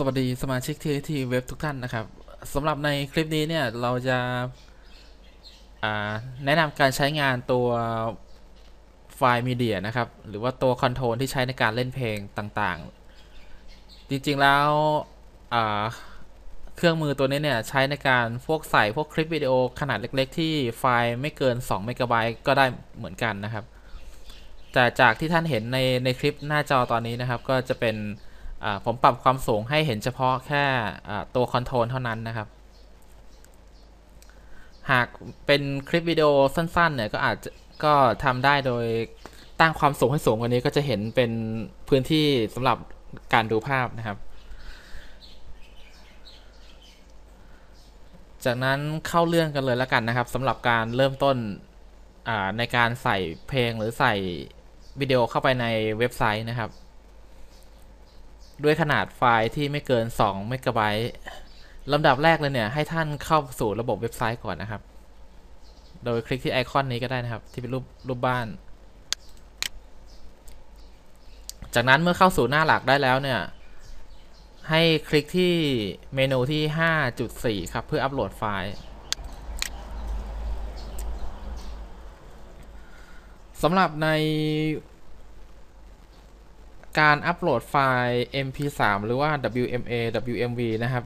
สวัสดีสมาชิกทีทีเว็บทุกท่านนะครับสำหรับในคลิปนี้เนี่ยเราจะาแนะนำการใช้งานตัวไฟล์มีเดียนะครับ หรือว่าตัวคอนโทรลที่ใช้ในการเล่นเพลงต่างๆ จริงๆแล้วเครื่องมือตัวนี้เนี่ยใช้ในการพวกใส่พวกคลิปวิดีโอขนาดเล็กๆ ที่ไฟล์ไม่เกิน2เมกะไบต์ก็ได้เหมือนกันนะครับแต่จากที่ท่านเห็นในในคลิปหน้าจอตอนนี้นะครับ ก็จะเป็น ผมปรับความสูงให้เห็นเฉพาะแค่ตัวคอนโทรลเท่านั้นนะครับ หากเป็นคลิปวิดีโอสั้นๆเนี่ยก็อาจจะก็ทำได้โดยตั้งความสูงให้สูงกว่านี้ก็จะเห็นเป็นพื้นที่สำหรับการดูภาพนะครับ จากนั้นเข้าเรื่องกันเลยแล้วกันนะครับสำหรับการเริ่มต้นในการใส่เพลงหรือใส่วิดีโอเข้าไปในเว็บไซต์นะครับ ด้วยขนาดไฟล์ที่ไม่เกิน2เมกะไบต์ลำดับแรกเลยเนี่ย ให้ท่านเข้าสู่ระบบเว็บไซต์ก่อนนะครับ โดยคลิกที่ไอคอนนี้ก็ได้นะครับ ที่เป็นรูปรูปบ้าน จากนั้นเมื่อเข้าสู่หน้าหลักได้แล้วเนี่ย ให้คลิกที่เมนูที่ 5.4 ครับ เพื่ออัปโหลดไฟล์สำหรับใน การอัปโหลดไฟล์ mp3 หรือว่า wma wmv นะครับ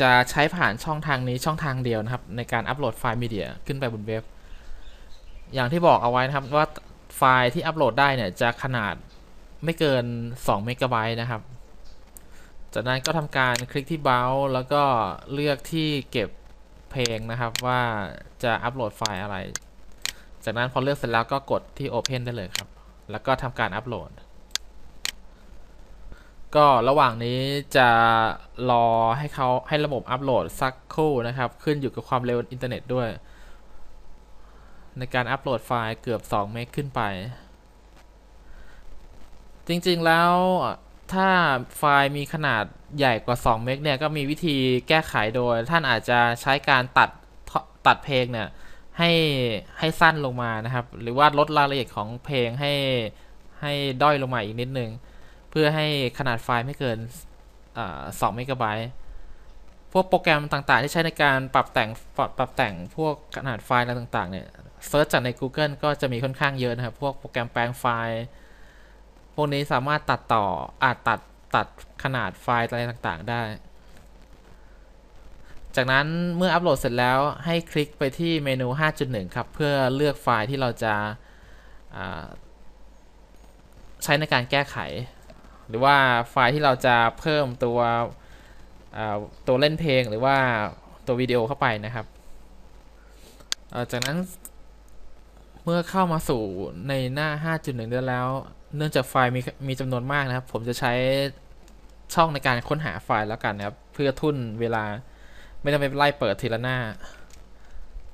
จะใช้ผ่านช่องทางนี้ช่องทางเดียวนะครับ ในการอัปโหลดไฟล์มีเดียขึ้นไปบนเว็บ อย่างที่บอกเอาไว้นะครับว่าไฟล์ที่อัปโหลดได้เนี่ยจะขนาดไม่เกิน2เมกะไบต์นะครับ จากนั้นก็ทำการคลิกที่ Browse แล้วก็เลือกที่เก็บเพลงนะครับว่าจะอัปโหลดไฟล์อะไร จากนั้นพอเลือกเสร็จแล้วก็กดที่ Open ได้เลยครับ แล้วก็ทำการอัปโหลด ก็ระหว่างนี้จะรอให้เขาให้ระบบอัปโหลดสักครู่นะครับ ขึ้นอยู่กับความเร็วอินเทอร์เน็ตด้วย ในการอัปโหลดไฟล์เกือบ 2 เมกขึ้นไป จริงๆแล้วถ้าไฟล์มีขนาดใหญ่กว่า 2 เมกเนี่ยก็มีวิธีแก้ไขโดย ท่านอาจจะใช้การตัดตัดเพลงเนี่ยให้ให้สั้นลงมานะครับ หรือว่าลดรายละเอียดของเพลงให้ให้ด้อยลงมาอีกนิดนึง พื่อให้ขนาดไฟล์ไม่เกินสองเมกะไบต์พวกโปรแกรมต่างๆ ที่ใช้ในการปรับแต่งปรับปรับแต่งพวกขนาดไฟล์อะไรต่างๆเนี่ยเซิร์ชจากใน Google ก็จะมีค่อนข้างเยอะนะครับ พวกโปรแกรมแปลงไฟล์ พวกนี้สามารถตัดต่ออาจตัดตัดขนาดไฟล์อะไรต่างๆได้ จากนั้นเมื่ออัปโหลดเสร็จแล้วให้คลิกไปที่เมนู 5.1 ครับ เพื่อเลือกไฟล์ที่เราจะใช้ในการแก้ไข หรือว่าไฟล์ที่เราจะเพิ่มตัวตัวเล่นเพลงหรือว่าตัววิดีโอเข้าไปนะครับจากนั้นเมื่อเข้ามาสู่ในหน้า 5.1 ได้แล้ว เนื่องจากไฟล์มีมีจำนวนมากนะครับ ผมจะใช้ช่องในการค้นหาไฟล์แล้วกันนะครับ เพื่อทุ่นเวลาไม่ต้องไปไล่เปิดทีละหน้า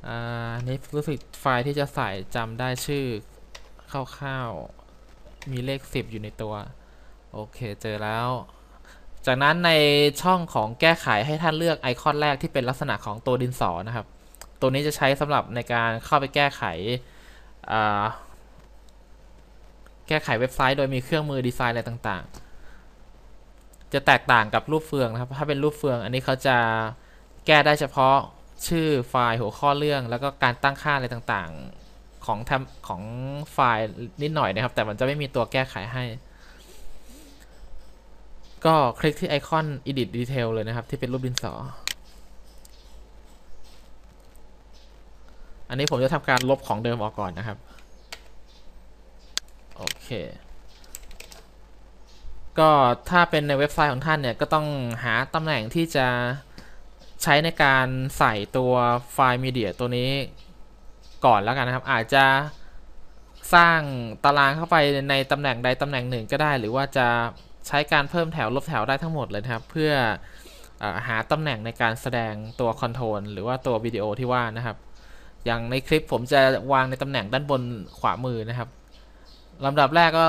อ่านี่รู้สึกไฟล์ที่จะใส่จำได้ชื่อคร่าวๆมีเลข 10 อยู่ในตัว โอเคเจอแล้ว จากนั้นในช่องของแก้ไขให้ท่านเลือกไอคอนแรกที่เป็นลักษณะของตัวดินสอนะครับ ตัวนี้จะใช้สำหรับในการเข้าไปแก้ไขแก้ไขเว็บไซต์โดยมีเครื่องมือดีไซน์อะไรต่างๆ จะแตกต่างกับรูปเฟืองนะครับ ถ้าเป็นรูปเฟือง อันนี้เขาจะแก้ได้เฉพาะชื่อไฟล์หัวข้อเรื่อง แล้วก็การตั้งค่าอะไรต่างๆ ของของไฟล์นิดหน่อยนะครับ แต่มันจะไม่มีตัวแก้ไขให้ ก็คลิกที่ไอคอน edit detail เลยนะครับ ที่เป็นรูปดินสอ อันนี้ผมจะทำการลบของเดิมออกก่อนนะครับ โอเค ก็ถ้าเป็นในเว็บไซต์ของท่านเนี่ย ก็ต้องหาตำแหน่งที่จะใช้ในการใส่ตัวไฟล์มีเดียตัวนี้ก่อนแล้วกันนะครับ อาจจะสร้างตารางเข้าไปในตำแหน่งใดตำแหน่งหนึ่งก็ได้ หรือว่าจะ ใช้การเพิ่มแถวลบแถวได้ทั้งหมดเลยนะครับ เพื่ออหาตำแหน่งในการแสดงตัวคอนโทรลหรือว่าตัววิดีโอที่ว่านะครับ อย่างในคลิปผมจะวางในตำแหน่งด้านบนขวามือนะครับลำดับแรกก็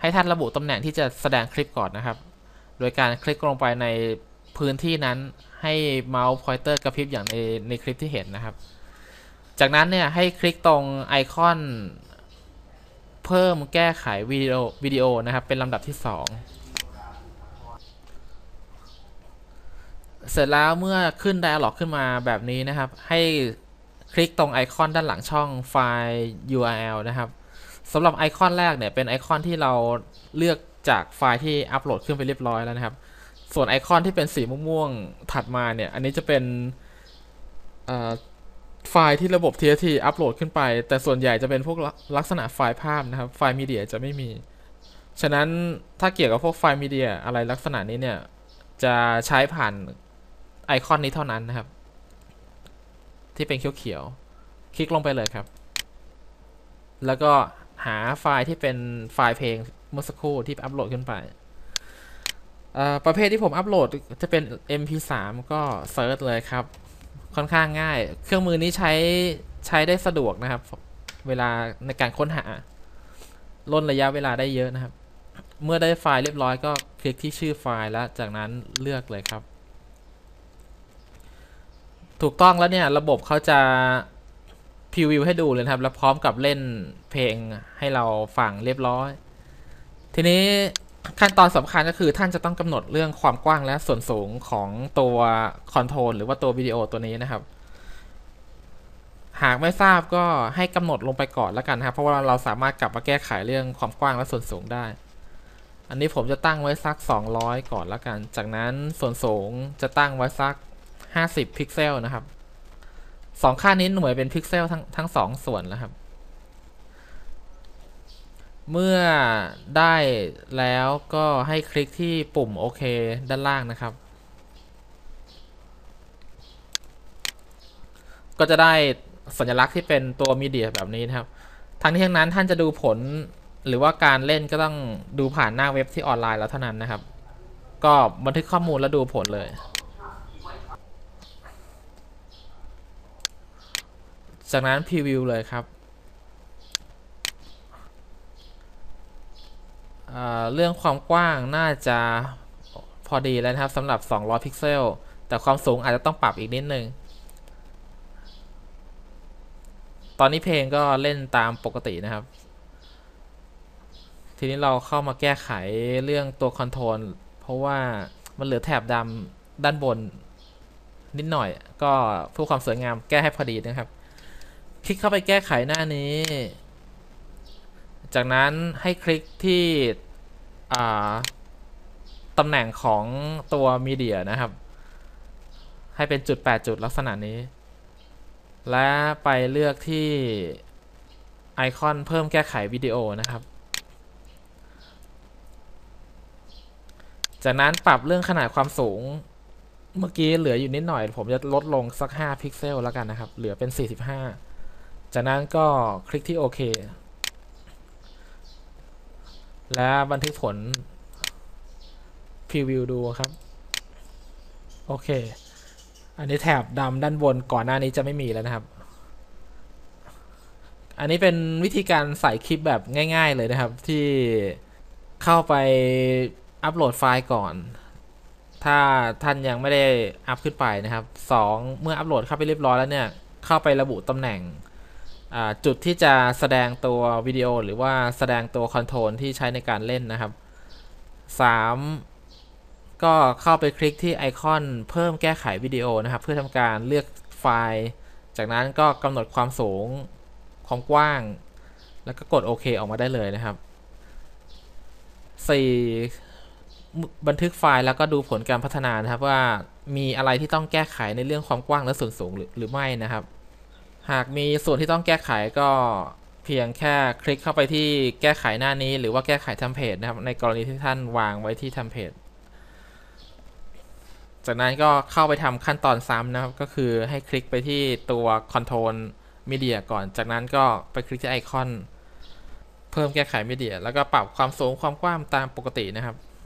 ให้ท่านระบุตำแหน่งที่จะแสดงคลิปก่อนนะครับ โดยการคลิกลงไปในพื้นที่นั้นให้เมาส์พอยเตอร์กระพริบอย่างในในคลิปที่เห็นนะครับ จากนั้นเนี่ยให้คลิกตรงไอคอน เพิ่มแก้ไขวิดีโอวิดีโอนะครับ เป็นลำดับที่ 2 เสร็จแล้วเมื่อขึ้น dialog ขึ้นมาแบบนี้นะครับ ให้คลิกตรงไอคอนด้านหลังช่องไฟล์ URL นะครับสำหรับไอคอนแรกเนี่ยเป็นไอคอนที่เราเลือกจากไฟล์ที่อัปโหลดขึ้นไปเรียบร้อยแล้วนะครับ ส่วนไอคอนที่เป็นสีม่วงๆถัดมาเนี่ย อันนี้จะเป็น ไฟล์ที่ระบบ TXT อัปโหลดขึ้นไป แต่ส่วนใหญ่จะเป็นพวกลักษณะไฟล์ภาพนะครับ ไฟล์มีเดียจะไม่มี ฉะนั้นถ้าเกี่ยวกับพวกไฟล์มีเดียอะไรลักษณะนี้เนี่ย จะใช้ผ่านไอคอนนี้เท่านั้นนะครับ ที่เป็นเขียวๆ คลิกลงไปเลยครับ แล้วก็หาไฟล์ที่เป็นไฟล์เพลงเมื่อสักครู่ที่อัปโหลดขึ้นไป ประเภทที่ผมอัปโหลดจะเป็น MP3 ก็เซิร์ชเลยครับ ค่อนข้างง่าย เครื่องมือนี้ใช้ใช้ได้สะดวกนะครับ เวลาในการค้นหาล่นระยะเวลาได้เยอะนะครับ เมื่อได้ไฟล์เรียบร้อยก็คลิกที่ชื่อไฟล์แล้วจากนั้นเลือกเลยครับ ถูกต้องแล้วเนี่ยระบบเขาจะพรีวิวให้ดูเลยครับ แล้วพร้อมกับเล่นเพลงให้เราฟังเรียบร้อย ทีนี้ ขั้นตอนสำคัญก็คือท่านจะต้องกำหนดเรื่องความกว้างและส่วนสูงของตัวคอนโทรลหรือว่าตัววิดีโอตัวนี้นะครับ หากไม่ทราบก็ให้กำหนดลงไปก่อนแล้วกันนะครับ เพราะว่าเราสามารถกลับมาแก้ไขเรื่องความกว้างและส่วนสูงได้ อันนี้ผมจะตั้งไว้สัก 200 ก่อนแล้วกัน จากนั้นส่วนสูงจะตั้งไว้สัก 50 พิกเซลนะครับสองค่านี้หน่วยเป็นพิกเซลทั้งทั้งสองส่วนแล้วครับ เมื่อได้แล้วก็ให้คลิกที่ปุ่มโอเคด้านล่างนะครับ ก็จะได้สัญลักษณ์ที่เป็นตัวมีเดียแบบนี้นะครับ ทั้งนี้ทั้งนั้นท่านจะดูผลหรือว่าการเล่นก็ต้องดูผ่านหน้าเว็บที่ออนไลน์แล้วเท่านั้นนะครับ ก็บันทึกข้อมูลแล้วดูผลเลย จากนั้นพรีวิวเลยครับ เรื่องความกว้างน่าจะพอดีแล้วนะครับสำหรับ 200 พิกเซล แต่ความสูงอาจจะต้องปรับอีกนิดนึง ตอนนี้เพลงก็เล่นตามปกตินะครับ ทีนี้เราเข้ามาแก้ไขเรื่องตัวคอนโทรล เพราะว่ามันเหลือแถบดำด้านบนนิดหน่อย ก็เพื่อความสวยงามแก้ให้พอดีนะครับ คลิกเข้าไปแก้ไขหน้านี้ จากนั้นให้คลิกที่ตำแหน่งของตัวมีเดียนะครับ ให้เป็นจุด 8 จุดลักษณะนี้ และไปเลือกที่ไอคอนเพิ่มแก้ไขวิดีโอนะครับ จากนั้นปรับเรื่องขนาดความสูง เมื่อกี้เหลืออยู่นิดหน่อย ผมจะลดลงสัก 5 พิกเซลแล้วกันนะครับ เหลือเป็น 45 จากนั้นก็คลิกที่โอเค และบันทึกผลพรีวิวดูครับ โอเค อันนี้แถบดำด้านบนก่อนหน้านี้จะไม่มีแล้วนะครับ อันนี้เป็นวิธีการใส่คลิปแบบง่าย ๆ เลยนะครับ ที่เข้าไปอัปโหลดไฟล์ก่อน ถ้าท่านยังไม่ได้อัพขึ้นไปนะครับ 2 เมื่ออัปโหลดเข้าไปเรียบร้อยแล้วเนี่ย เข้าไประบุตำแหน่ง จุดที่จะแสดงตัววิดีโอหรือว่าแสดงตัวคอนโทรลที่ใช้ในการเล่นนะครับ 3 ก็เข้าไปคลิกที่ไอคอนเพิ่มแก้ไขวิดีโอนะครับ เพื่อทำการเลือกไฟล์ จากนั้นก็กำหนดความสูง ความกว้าง แล้วก็กดโอเคออกมาได้เลยนะครับ 4 บันทึกไฟล์แล้วก็ดูผลการพัฒนานะครับว่ามีอะไรที่ต้องแก้ไขในเรื่องความกว้างและส่วนสูงหรือหรือไม่นะครับ หากมีส่วนที่ต้องแก้ไขก็เพียงแค่คลิกเข้าไปที่แก้ไขหน้านี้ หรือว่าแก้ไขเทมเพลตนะครับ ในกรณีที่ท่านวางไว้ที่เทมเพลตจากนั้นก็เข้าไปทำขั้นตอนซ้ำนะครับ ก็คือให้คลิกไปที่ตัว Control Media ก่อน จากนั้นก็ไปคลิกที่ไอคอน เพิ่มแก้ไขมีเดีย แล้วก็ปรับความสูงความกว้างตามปกตินะครับ